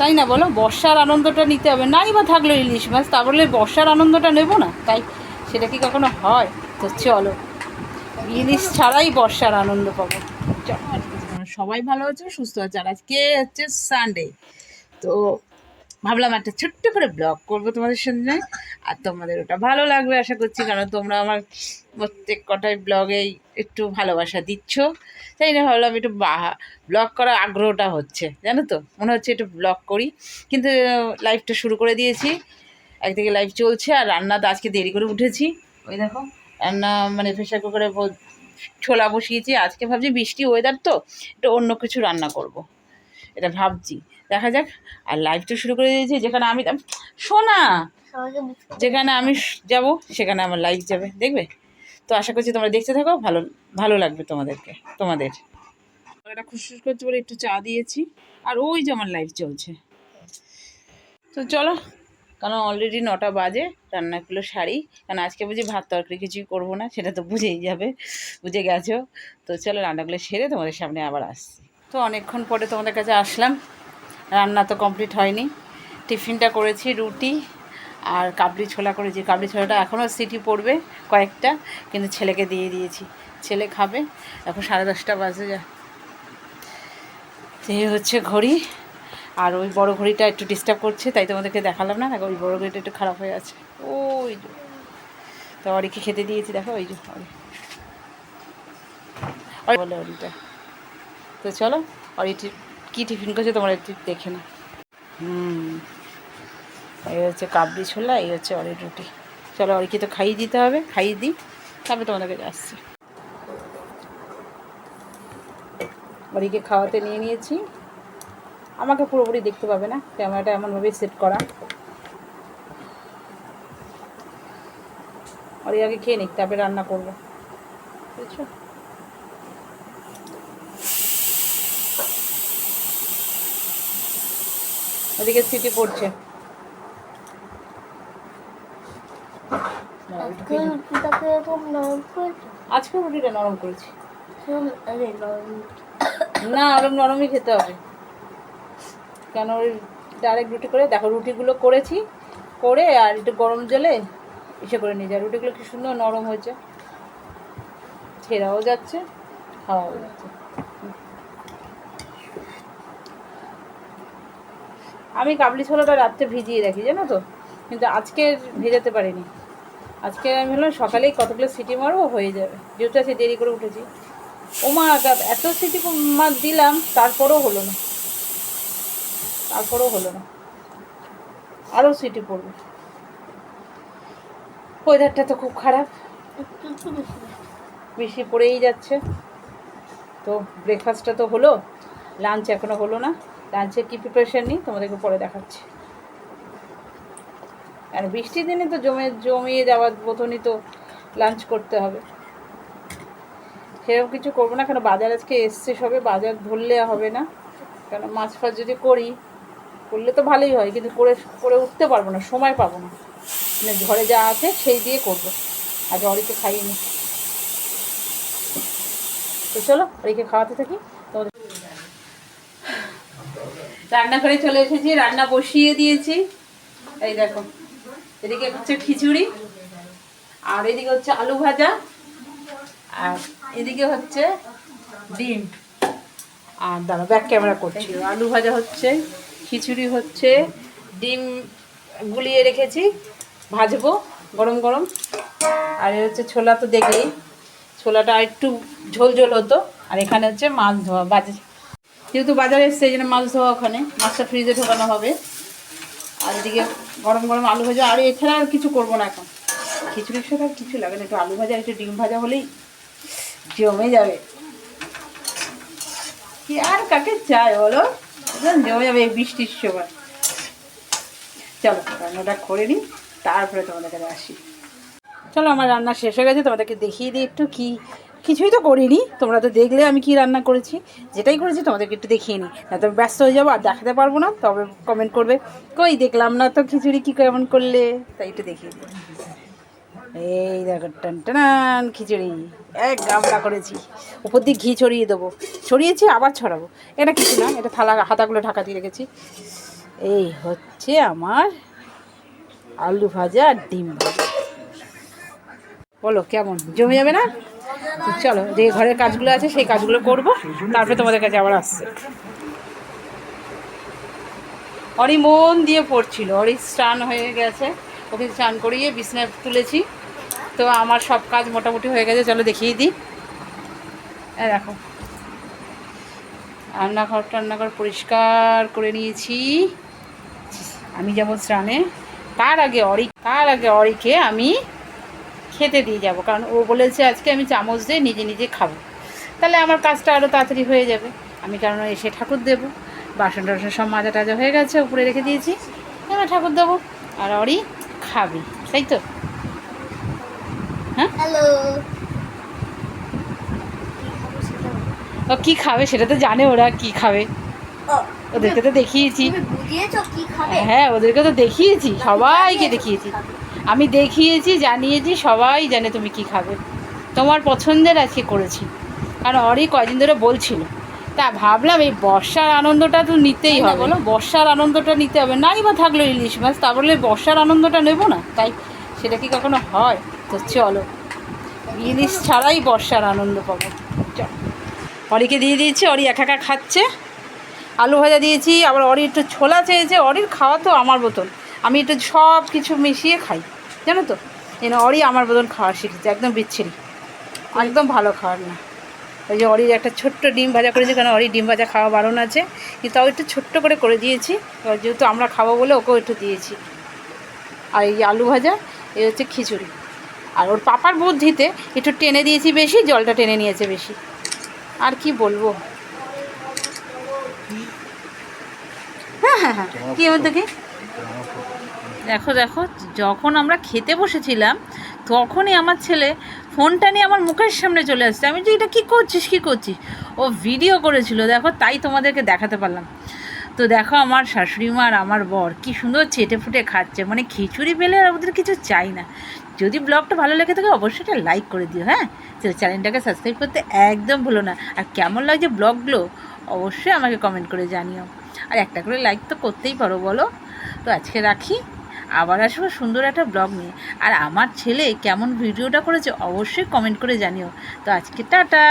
তাই না বলো? বর্ষার আনন্দটা নিতে হবে। নাই বা থাকল ইলিশ মাছ, তা বলে বর্ষার আনন্দটা নেব না? তাই সেটা কি কখনো হয়? তো চলো, ইলিশ ছাড়াই বর্ষার আনন্দ পাবো। সবাই ভালো আছে, সুস্থ আছে? আর আজকে হচ্ছে সানডে তো ভাবলাম একটা ছোট্ট করে ব্লগ করব তোমাদের সঙ্গে আর তোমাদের ওটা ভালো লাগবে, আশা করছি, কারণ তোমরা আমার প্রত্যেক কটাই ব্লগেই একটু ভালোবাসা দিচ্ছ। তাই না ভাবলাম একটু ব্লগ করার আগ্রহটা হচ্ছে জানো তো? মনে হচ্ছে একটু ব্লগ করি। কিন্তু লাইফটা শুরু করে দিয়েছি। একদিকে লাইফ চলছে আর রান্না তো আজকে দেরি করে উঠেছি। ওই দেখো রান্না মানে প্রেশার কুকারে ছোলা বসিয়েছি। আজকে ভাবছি বৃষ্টি ওয়েদার তো একটু অন্য কিছু রান্না করব। এটা ভাবছি। দেখা যাক। আর লাইভ তো শুরু করে দিয়েছি যেখানে আমি শোনা! যেখানে আমি যাব সেখানে আমার লাইভ যাবে। দেখবে? তো আশা করছি তোমরা দেখতে থাকো। ভালো ভালো লাগবে তোমাদেরকে, তোমাদের। এটা খুশখুশ করতে বলে একটু চা দিয়েছি। আর ওই যে আমার লাইভ চলছে। তো চলো, কারণ অলরেডি নটা বাজে, রান্নাগুলো সারি। কারণ আজকে বুঝি ভাত তরকারি কিছুই করব না, সেটা তো বুঝেই যাবে, বুঝে গেছো। তো চলো রান্নাগুলো সেরে তোমাদের সামনে আবার আসছি। তো অনেকক্ষণ পরে তোমাদের কাছে আসলাম। রান্না তো কমপ্লিট হয়নি। টিফিনটা করেছি রুটি আর কাবলি ছোলা করেছি কাবলি ছোলাটা এখনও সিটি পড়বে কয়েকটা, কিন্তু ছেলেকে দিয়ে দিয়েছি। ছেলে খাবে, এখন সাড়ে দশটা বাজে যা। এই হচ্ছে ঘড়ি, আর ওই বড় ঘড়িটা একটু ডিস্টার্ব করছে, তাই তোমাদেরকে দেখালাম না, দেখো ওই বড় ঘড়িটা একটু খারাপ হয়ে আছে। ওই তো অরিকে খেতে দিয়েছি, দেখো ওই যে বলে অরিটা। তো চলো, অরি কী টিফিন করছে তোমরা একটু দেখে না হুম। এই হচ্ছে কাবলি ছোলা, এই হচ্ছে অরের রুটি। চলো অরিকে তো খাইয়ে দিতে হবে, খাইয়ে দিই, তারপরে তোমাদের কাছে আসছি অরিকে খাওয়াতে নিয়ে নিয়েছি। আমাকে পুরোপুরি দেখতে পাবে না, ক্যামেরাটা এমনভাবেই সেট করা। অরি আগে খেয়ে নিক, তারপরে রান্না করব। বুঝছ? ওদিকে সিটি পড়ছে। আজকে রুটিটাকে এরকম নরম করেছ আজকে রুটিটা নরম করেছি। না আরম নরমই খেতে হবে। কেন ওই ডাইরেক্ট রুটি করে দেখো রুটিগুলো করেছি করে আর একটু গরম জলে এসে করে নিয়ে যায় রুটিগুলো কি সুন্দর নরম হয়েছে। ছেঁড়াও যাচ্ছে খাওয়াও যাচ্ছে। আমি কাবলি ছোলাটা রাত্রে ভিজিয়ে রাখি জানো তো? কিন্তু আজকে ভেজাতে পারিনি। আজকে আমি ভাবলাম সকালেই কতগুলো সিটি মারবো, হয়ে যাবে। যেহেতু আজকে দেরি করে উঠেছি। ওমা এত সিটি মার দিলাম, তারপরেও হলো না। তারপরেও হলো না। আরও সিটি পড়বে। ওয়েদারটা তো খুব খারাপ। বৃষ্টি পড়েই যাচ্ছে। তো ব্রেকফাস্টটা তো হলো। লাঞ্চ এখনও হলো না। লাঞ্চের কী প্রিপারেশন নিই, তোমাদেরকে পরে দেখাচ্ছি। আর বৃষ্টির দিনে তো জমে, জমিয়ে যাওয়ার মতনই তো লাঞ্চ করতে হবে। সেরকম কিছু করব না, কেন বাজার আজকে এসছে সবে, বাজার ধরলে হবে না। কেন মাছ ফাছ যদি করি, করলে তো ভালোই হয়, কিন্তু করে করে উঠতে পারব না, সময় পাবো না। মানে ঘরে যা আছে সেই দিয়ে করব আজ অরিকে খাইয়ে নি তো চলো, অরিকে খাওয়াতে থাকি, তোমাদের রান্নাঘরে চলে এসেছি, রান্না বসিয়ে দিয়েছি। এই দেখো। এদিকে হচ্ছে খিচুড়ি আর এদিকে হচ্ছে আলু ভাজা আর এদিকে হচ্ছে ডিম। আর দাঁড়া ব্যাক ক্যামেরা করছি। আলু ভাজা হচ্ছে খিচুড়ি হচ্ছে ডিম গুলিয়ে রেখেছি ভাজবো গরম গরম। আর এ হচ্ছে ছোলা তো দেখলেই ছোলাটা একটু ঝোল ঝোল হতো আর এখানে হচ্ছে মাছ ধোয়া বাজে যেহেতু বাজারে এসছে এই জন্য মাছ ধোয়া ওখানে মাছটা ফ্রিজে ঢোকানো হবে। আর এদিকে গরম গরম আলু ভাজা, আর এছাড়া আর কিছু করব না এখন। খিচুড়ির সাথে আর কিছু লাগে না, একটু আলু ভাজা, একটু ডিম ভাজা হলেই জমে যাবে। কি আর কাকে চায় বলো? জমে যাবে এই বৃষ্টির সময়। চলো, রান্নাটা করে নিই, তারপরে তোমাদের কাছে আসি। চলো, আমার রান্না শেষ হয়ে গেছে, তোমাদেরকে দেখিয়ে দিই একটু কি কিছুই তো করিনি। তোমরা তো দেখলে আমি কি রান্না করেছি। যেটাই করেছি তোমাদেরকে একটু দেখিয়ে নিই। না তবে ব্যস্ত হয়ে যাব, আর দেখাতে পারব না, তবে কমেন্ট করবে, কই দেখলাম না তো খিচুড়ি কী কেমন করলে? তাই একটু দেখিয়ে দিই। এই দেখো, টান টান খিচুড়ি। এক গামলা করেছি। উপর দিয়ে ঘি ছড়িয়ে দেবো। ছড়িয়েছি, আবার ছড়াবো। এটা কিছু না, এটা থালা, হাতাগুলো ঢাকা দিয়ে রেখেছি। এই হচ্ছে আমার আলু ভাজা আর ডিম বলো, কেমন? জমে যাবে না? তো চলো, যে ঘরের কাজগুলো আছে সেই কাজগুলো করব, তারপরে তোমাদের কাছে আবার আসছে। অরি মন দিয়ে পড়ছিল, অরি স্নান হয়ে গেছে, ওকে স্নান করিয়ে বিছনায় তুলেছি। তো আমার সব কাজ মোটামুটি হয়ে গেছে, চলো দেখিয়ে দিই। দেখো। রান্নাঘর টান্নাঘর পরিষ্কার করে নিয়েছি। আমি যাব স্নানে। তার আগে অরি, তার আগে অরিকে আমি খেতে দিয়ে যাব। কারণ ও বলেছে আজকে আমি চামচ দিয়ে নিজে নিজে খাব। তাহলে আমার কাজটা আরও তাড়াতাড়ি হয়ে যাবে। আমি কারণ এসে ঠাকুর দেবো। বাসন টাসন সব মাজা টাজা হয়ে গেছে উপরে রেখে দিয়েছি। এবার ঠাকুর দেবো। আর অরি খাবি তাই তো? হ্যালো ও কী খাবে সেটা তো জানে ওরা কি খাবে। ওদেরকে তো দেখিয়েছি। হ্যাঁ ওদেরকে তো দেখিয়েছি সবাইকে দেখিয়েছি। আমি দেখিয়েছি জানিয়েছি সবাই জানে তুমি কি খাবে। তোমার পছন্দের আজকে করেছি। কারণ অরি কয়দিন ধরে বলছিল। তা ভাবলাম এই বর্ষার আনন্দটা তো নিতেই হবে। বলো? বর্ষার আনন্দটা নিতে হবে। নাই বা থাকল ইলিশ মাছ তা বলে বর্ষার আনন্দটা নেব না? তাই সেটা কি কখনো হয়? তো চলো ইলিশ ছাড়াই বর্ষার আনন্দ পাবো। চলো। অরিকে দিয়ে দিয়েছি অরি একা একা খাচ্ছে। আলু ভাজা দিয়েছি আবার অরি একটু ছোলা চেয়েছে অরির খাওয়া তো আমার বোতল। আমি একটু সব কিছু মিশিয়ে খাই, জানো তো? এনে অরি আমার বোতল খাওয়া শিখেছে, একদম বিচ্ছিরি। একদম ভালো খাওয়ার না। ওই যে অরির একটা ছোট্ট ডিম ভাজা করেছি, কারণ অরি ডিম ভাজা খাওয়া বারণ আছে। কিন্তু তাও একটু ছোট্ট করে করে দিয়েছি যেহেতু আমরা খাব বলে ওকেও একটু দিয়েছি। আর এই আলু ভাজা এই হচ্ছে খিচুড়ি। আর ওর পাপার বুদ্ধিতে একটু টেনে দিয়েছি বেশি, জলটা টেনে নিয়েছে বেশি। আর কি বলব? হ্যাঁ হ্যাঁ হ্যাঁ। কী এবার দেখি দেখো দেখো, যখন আমরা খেতে বসেছিলাম, তখনই আমার ছেলে ফোনটা নিয়ে আমার মুখের সামনে চলে আসছে। আমি যে এটা কী করছিস কী করছিস? ও ভিডিও করেছিল, দেখো, তাই তোমাদেরকে দেখাতে পারলাম। তো দেখো, আমার শাশুড়ি মা আর আমার বর কি সুন্দর চেটে ফুটে খাচ্ছে। মানে খিচুড়ি পেলে আর ওদের কিছু চাই না। যদি ব্লগটা ভালো লেগে থাকে, অবশ্যই এটা লাইক করে দিও হ্যাঁ? তো চ্যানেলটাকে সাবস্ক্রাইব করতে একদম ভুলো না। আর কেমন লাগছে ব্লগগুলো, অবশ্যই আমাকে কমেন্ট করে জানিও। আর একটা করে লাইক তো করতেই পারো, বলো। তো আজকে রাখি। আবার আসব সুন্দর একটা ব্লগ নিয়ে। আর আমার ছেলে কেমন ভিডিওটা করেছে অবশ্যই কমেন্ট করে জানিও। তো আজকে টাটা!